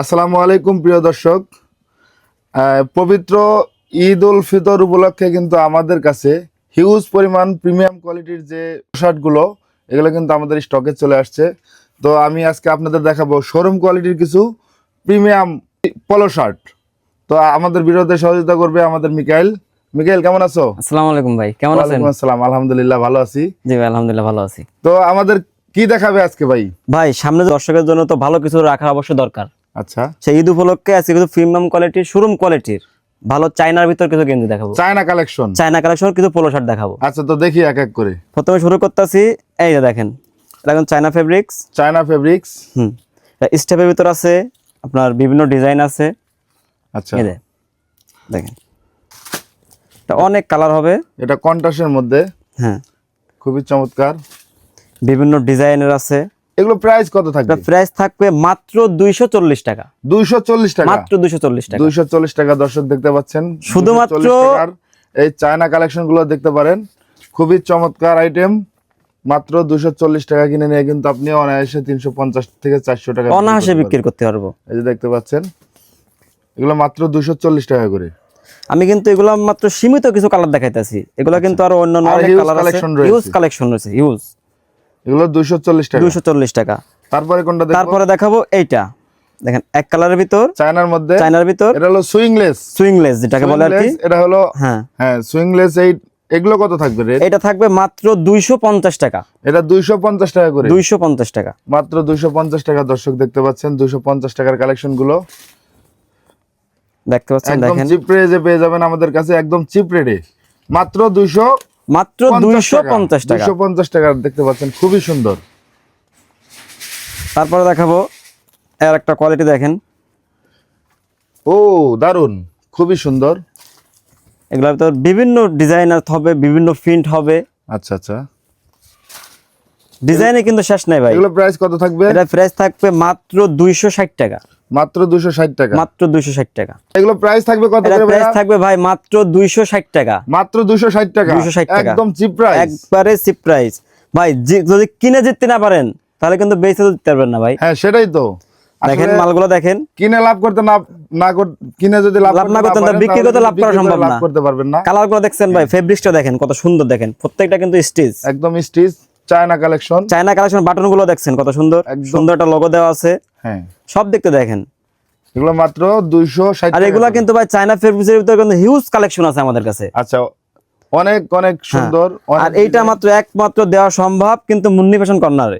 আসসালামু আলাইকুম প্রিয় দর্শক। পবিত্র ঈদ উল ফিতর উপলক্ষে কিন্তু আমাদের কাছে হিউজ পরিমাণ প্রিমিয়াম কোয়ালিটির যে শার্টগুলো এগুলো কিন্তু আমাদের স্টকে চলে আসছে। তো আমি আজকে আপনাদের দেখাবো শোরুম কোয়ালিটির কিছু প্রিমিয়াম পলো শার্ট তো আমাদের বিরোধে সহযোগিতা করবে আমাদের মিকাইল। মিকাইল কেমন আছো? আসসালামু আলাইকুম ভাই কেমন আছেন? আসসালাম আলহামদুলিল্লাহ ভালো আছি। জি ভাই আলহামদুলিল্লাহ ভালো আছি। তো আমাদের কি দেখাবে আজকে ভাই? ভাই সামনে দর্শকের জন্য তো ভালো কিছু রাখা অবশ্যই দরকার। আচ্ছা। সেই ঈদ উপলক্ষে আজকে কিছু প্রিমিয়াম কোয়ালিটির শোরুম কোয়ালিটির ভালো চাইনার ভিতর কিছু গেঞ্জি দেখাবো। চায়না কালেকশন চাইনা কালেকশন কিছু পোলো শার্ট দেখাবো। আচ্ছা তো দেখি এক এক করে। প্রথমে শুরু করতেছি এই যে দেখেন এখন চাইনা ফেব্রিক্স চায়না ফেব্রিক্স হুম স্টেপের ভিতর আছে আপনার বিভিন্ন ডিজাইন আছে। আচ্ছা। এই দেখেন এটা অনেক কালার হবে। এটা কন্টাসের মধ্যে। হ্যাঁ। খুবই চমৎকার। বিভিন্ন ডিজাইনের আছে। এগুলো প্রাইস কত থাকবে? প্রাইস থাকবে মাত্র দুইশো চল্লিশ টাকা। দুইশো চল্লিশ টাকা। মাত্র দুইশো চল্লিশ টাকা। দুইশো চল্লিশ টাকা দর্শক দেখতে পাচ্ছেন। শুধুমাত্র- এই চায়না কালেকশনগুলো দেখতে পারেন। খুবই চমৎকার আইটেম মাত্র দুশো চল্লিশ টাকা কিনে নিয়ে কিন্তু আপনি অনায়াসে তিনশো পঞ্চাশ থেকে চারশো টাকা বিক্রি অনায়াসে বিক্রি করতে পারব। এই যে দেখতে পাচ্ছেন এগুলো মাত্র দুশো চল্লিশ টাকা করে। আমি কিন্তু এগুলো মাত্র সীমিত কিছু কালার দেখাইতেছি। এগুলো কিন্তু আরও অন্যান্য আর অনেক কালার আছে। ইউজ কালেকশন রয়েছে ইউজ এগুলো দুশো চল্লিশ টাকা। দুইশো চল্লিশ টাকা। তারপরে কোনটা দেখব? তারপরে দেখাবো এইটা। দেখেন এক কালারের ভিতর চায়নার মধ্যে। চাইনার ভিতর। এটা হলো সুইংলেস। সুইংলেস যেটাকে বলে আর কি। এটা হলো হ্যাঁ। হ্যাঁ সুইংলেস এই এগুলো কত থাকবে রেট? এটা থাকবে মাত্র দুইশো পঞ্চাশ টাকা। এটা দুইশো পঞ্চাশ টাকা করে। দুইশো পঞ্চাশ টাকা। মাত্র দুইশো পঞ্চাশ টাকা দর্শক দেখতে পাচ্ছেন দুইশো পঞ্চাশ টাকার কালেকশনগুলো দেখতে পাচ্ছেন একদম দেখেন। চিপ রেটে পেয়ে যাবেন আমাদের কাছে একদম চিপ রেটে মাত্র দুইশো মাত্র দুইশো পঞ্চাশ টাকা। দুইশো পঞ্চাশ টাকা দেখতে পাচ্ছেন খুবই সুন্দর। তারপরে দেখাবো এর একটা কোয়ালিটি দেখেন। ও দারুণ খুবই সুন্দর। এগুলোর ভিতর বিভিন্ন ডিজাইনার হবে বিভিন্ন প্রিন্ট হবে। আচ্ছা আচ্ছা। ডিজাইনে কিন্তু শেষ নাই ভাই। এগুলো প্রাইস কত থাকবে? এটা প্রাইস থাকবে মাত্র দুইশো ষাট টাকা। মাত্র দুশো ষাট টাকা। মাত্র দুইশো ষাট টাকা। এগুলো প্রাইস থাকবে কত করে প্রাইস থাকবে ভাই মাত্র দুইশো ষাট টাকা। মাত্র দুশো ষাট টাকা। 260 টাকা। একদম চিপ প্রাইস একবারে চিপ প্রাইস ভাই যদি কিনে জিততে না পারেন তাহলে কিন্তু বেঁচে তো দিতে পারবেন না ভাই। হ্যাঁ সেটাই তো। দেখেন মালগুলো দেখেন। কিনে লাভ করতে না না কিনে যদি লাভ লাভ করতে না করতেন বিক্রি করতে লাভ করা সম্ভব লাভ না। করতে পারবেন না। কালারগুলো দেখছেন ভাই ফেব্রিক্সটা দেখেন কত সুন্দর দেখেন। প্রত্যেকটা কিন্তু স্টিচ একদম stitch China collection. China collection বাটনগুলো দেখছেন কত সুন্দর? সুন্দর একটা লোগো দেওয়া আছে। হ্যাঁ। সব দেখতে দেখেন। এগুলো মাত্র দুইশো ষাট আর এগুলা কিন্তু ভাই চায়না ফেব্রিক্সের ভিতরে কিন্তু হিউজ কালেকশন আছে আমাদের কাছে। আচ্ছা অনেক অনেক সুন্দর আর এইটা মাত্র একমাত্র দেওয়া সম্ভব কিন্তু মুন্নি ফ্যাশন কর্নারে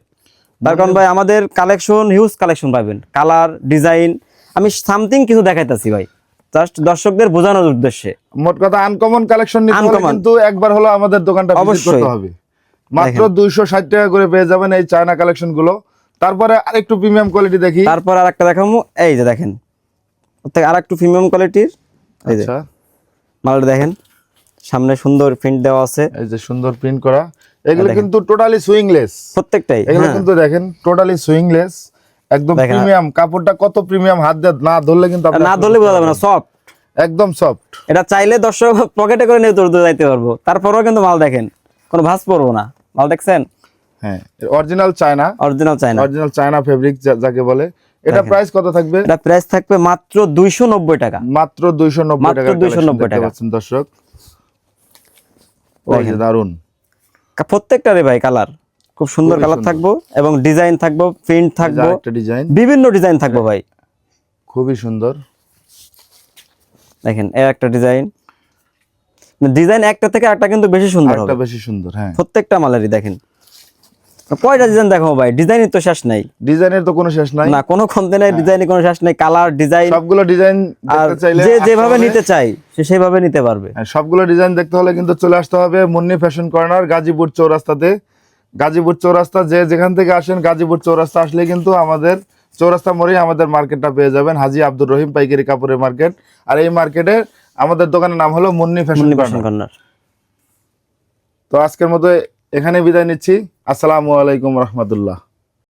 তার কারণ ভাই আমাদের কালেকশন হিউজ কালেকশন পাবেন। কালার ডিজাইন আমি সামথিং কিছু দেখাইতাছি ভাই। জাস্ট দর্শকদের বোঝানোর উদ্দেশ্যে। মোট কথা আনকমন কালেকশন নিতে কিন্তু একবার হলো আমাদের দোকানটা ভিজিট। করতে হবে। মাত্র দুইশো ষাট টাকা করে পেয়ে যাবেন এই চায়না কালেকশনগুলো। তারপরে আরেকটু প্রিমিয়াম কোয়ালিটি দেখি। তারপর আর একটা দেখাবো। এই যে দেখেন। আর একটু প্রিমিয়াম কোয়ালিটির এই যে মালটা দেখেন। সামনে সুন্দর প্রিন্ট দেওয়া আছে। এই যে সুন্দর প্রিন্ট করা। এগুলো কিন্তু টোটালি সুইংলেস প্রত্যেকটাই এগুলো হ্যাঁ। কিন্তু দেখেন টোটালি সুইংলেস একদম প্রিমিয়াম কাপড়টা কত প্রিমিয়াম হাত দিয়ে না ধরলে কিন্তু না ধরলে বোঝা যাবে না সফট একদম সফট এটা চাইলে দর্শক পকেটে করে নিয়ে দৌড়তে যাইতে পারব। তারপরেও কিন্তু মাল দেখেন। কোনো ভাঁজ পড়ব না। মাল দেখছেন? হ্যাঁ original China. Original China. Original China fabric যাকে বলে। এটা প্রাইস কত থাকবে? এটা প্রাইস থাকবে মাত্র দুইশো নব্বই টাকা। মাত্র দুইশো নব্বই মাত্র টাকা 290 টাকা। পাচ্ছেন দর্শক। ওই যে দারুণ কা- প্রত্যেকটারে ভাই কালার খুব সুন্দর কালার থাকব এবং ডিজাইন থাকব প্রিন্ট থাকব। একটা ডিজাইন বিভিন্ন ডিজাইন থাকব ভাই। খুবই সুন্দর। দেখেন এর একটা ডিজাইন ডিজাইন একটা থেকে একটা কিন্তু বেশি সুন্দর হবে। একটা বেশি সুন্দর হ্যাঁ। প্রত্যেকটা মালেরই দেখেন। কয়টা ডিজাইন দেখো ভাই? ডিজাইনই তো শেষ নাই। ডিজাইনের তো কোনো শেষ নাই। না কোনো কমতে নাই ডিজাইনে কোনো শেষ নাই। কালার ডিজাইন সবগুলো ডিজাইন দেখতে চাইলে যে যেভাবে নিতে চাই সে সেভাবে নিতে পারবে। হ্যাঁ, সবগুলো ডিজাইন দেখতে হলে কিন্তু চলে আসতে হবে মুন্নি ফ্যাশন কর্নার গাজীপুর চৌরাস্তাতে। গাজীপুর চৌরাস্তা যে যেখান থেকে আসেন গাজীপুর চৌরাস্তা আসলে কিন্তু আমাদের চৌরাস্তা মোড়েই আমাদের মার্কেটটা পেয়ে যাবেন হাজি আব্দুর রহিম পাইকারি কাপড়ের মার্কেট আর এই মার্কেটে আমাদের দোকানের নাম হলো মুন্নি ফ্যাশন কর্নার। তো আজকের মতো এখানে বিদায় নিচ্ছি। আসসালামু আলাইকুম রহমতুল্লাহ।